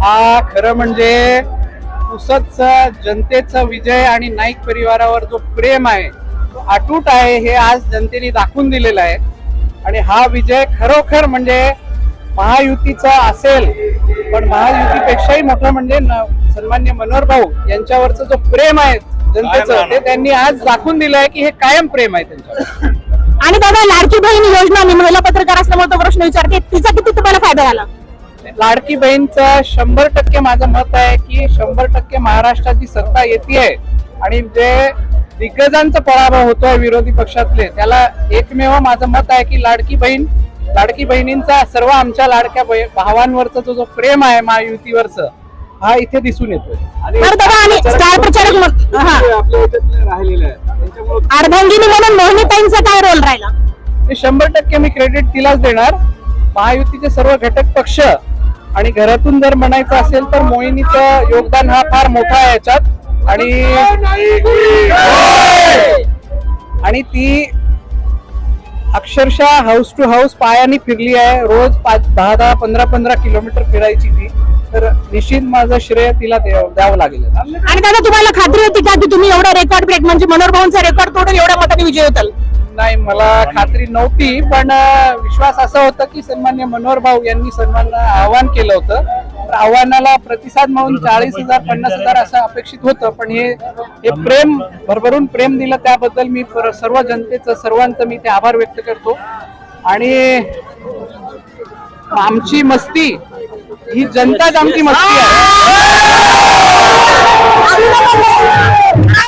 हा खरं म्हणजे पुसदचा जनतेचा विजय आणि नाईक परिवारावर जो प्रेम आहे तो अटूट आहे हे आज जनतेने दाखवून दिलेलं आहे. आणि हा विजय खरोखर म्हणजे महायुतीचा असेल पण महायुतीपेक्षाही मोठं म्हणजे न- सन्मान्य मनोहर भाऊ यांच्यावरचं जो प्रेम आहे जनतेचं ते त्यांनी आज दाखवून दिलं आहे की हे कायम प्रेम आहे त्यांच्यावर. आणि दादा लाडकी बहीण योजना मी महिला पत्रकार असल्यामुळे तो प्रश्न विचारते तिचा किती तुम्हाला फायदा झाला? लाडकी बहीणचं शंभर टक्के माझं मत आहे की शंभर टक्के महाराष्ट्राची सत्ता येते आणि जे दिग्गजांचा पराभव होतोय विरोधी पक्षातले त्याला एकमेव माझं मत आहे की लाडकी बहीण लाडकी बहिणींचा सर्व आमच्या लाडक्या भावांवरचा जो जो प्रेम आहे महायुतीवरच हा इथे दिसून येतोय. आहे म्हणून मोहिनीताईंचा काय रोल राहिला? ते शंभर टक्के मी क्रेडिट तिलाच देणार. महायुतीचे सर्व घटक पक्ष आणि घरातून जर म्हणायचं असेल तर मोहिनीचं योगदान हा फार मोठा आहे याच्यात. आणि आणि ती अक्षरशः हाऊस टू हाऊस पायाने फिरली आहे. रोज पाच दहा दहा पंधरा पंधरा किलोमीटर फिरायची ती. तर निश्चित माझं श्रेय तिला द्यावं लागेल आणि दादा तुम्हाला खात्री होती का की तुम्ही एवढा रेकॉर्ड ब्रेक म्हणजे मनोहर भाऊंचा रेकॉर्ड तोडून एवढ्या मताने विजय होताल? नाही मला खात्री नव्हती पण विश्वास असा होता की सन्मान्य मनोहर भाऊ यांनी सन्मान आव्हान केलं होतं. तर आव्हानाला प्रतिसाद म्हणून चाळीस हजार पन्नास हजार असं अपेक्षित होतं पण हे हे प्रेम भरभरून प्रेम दिलं त्याबद्दल मी पर- सर्व जनतेचं सर्वांचं मी ते आभार व्यक्त करतो. आणि आमची मस्ती ही जनताच आमची मस्ती आहे.